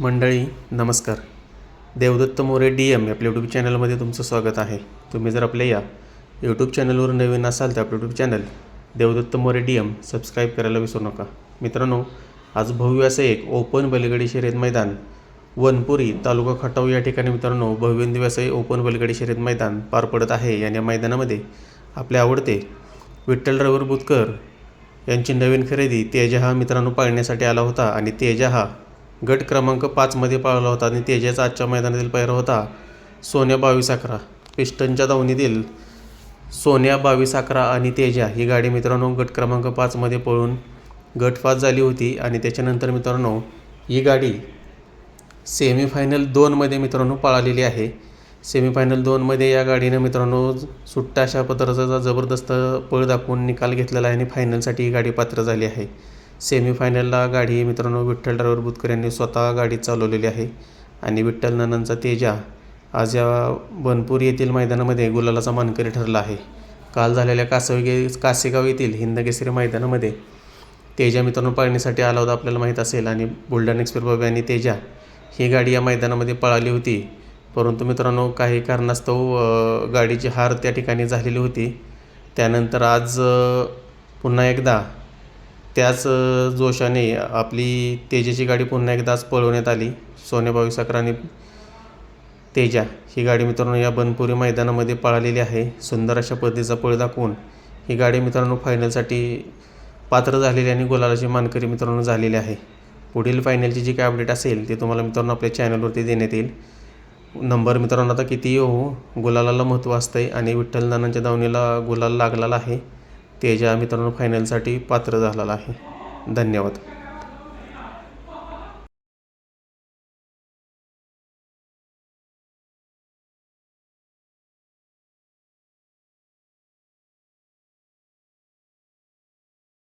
मंडळी नमस्कार. Devdatt More D M आपल्या यूट्यूब चॅनलमध्ये तुमचं स्वागत आहे. तुम्ही जर आपल्या या यूट्यूब चॅनलवर नवीन असाल तर आपलं YouTube channel Devdatta More D M subscribe करायला विसरू नका. मित्रांनो आज भव्य असं एक ओपन बैलगाडी शर्यत मैदान वनपुरी तालुका खटाव या ठिकाणी मित्रांनो भव्य असं हे ओपन बैलगाडी शर्यत मैदान पार पडत आहे. आणि या मैदानामध्ये आपले आवडते विठ्ठल रवर बुतकर यांची नवीन खरेदी तेजा हा मित्रांनो पाळण्यासाठी आला होता आणि तेजा हा गट क्रमांक पाचमध्ये पाळला होता आणि तेजाचा आजच्या मैदानातील पैरा होता. सोन्या बावीस अकरा. पिस्टनच्या दावणीतील सोन्या बावीस अकरा आणि तेजा ही गाडी मित्रांनो गट क्रमांक पाचमध्ये पळून गटपास झाली होती आणि त्याच्यानंतर मित्रांनो ही गाडी सेमीफायनल दोनमध्ये मित्रांनो पळालेली आहे. सेमीफायनल दोनमध्ये या गाडीनं मित्रांनो सुट्टा अशा पत्राचा जबरदस्त पळ दाखवून निकाल घेतलेला आहे आणि फायनलसाठी ही गाडी पात्र झाली आहे. सेमीफायनलला गाडी मित्रांनो विठ्ठल ड्रायव्हर बुतकर यांनी स्वतः गाडी चालवलेली आहे. आणि विठ्ठल नानांचा तेजा आज या बनपूर येथील मैदानामध्ये गुलालाचा मानकरी ठरला आहे. काल झालेल्या कासवगे कासेगाव येथील हिंदकेसरी मैदानामध्ये तेजा मित्रांनो पळण्यासाठी आला होता आपल्याला माहीत असेल. आणि बुलढाणा एक्सप्रेस बाबी आणि तेजा ही गाडी या मैदानामध्ये पळाली होती. परंतु मित्रांनो काही कारणास्तव गाडीची हार त्या ठिकाणी झालेली होती. त्यानंतर आज पुन्हा एकदा त्याच जोशाने आपली तेजाची गाडी पुन्हा एकदा आज पळवण्यात आली. सोन्याबाई साखराने तेजा. ही गाडी मित्रांनो या बनपुरी मैदानामध्ये पळालेली आहे. सुंदर अशा पद्धतीचा पळ दाखवून ही गाडी मित्रांनो फायनलसाठी पात्र झालेली आणि गुलालाची मानकरी मित्रांनो झालेली आहे. पुढील फायनलची जी काय अपडेट असेल ती तुम्हाला मित्रांनो आपल्या चॅनलवरती देण्यात येईल. नंबर मित्रांनो आता कितीही हो गुलालाला महत्त्व असतंय आणि विठ्ठल नानांच्या दावणीला गुलाल लागलेला आहे. तेजा मित्रांनो फायनलसाठी पात्र झालेला आहे. धन्यवाद.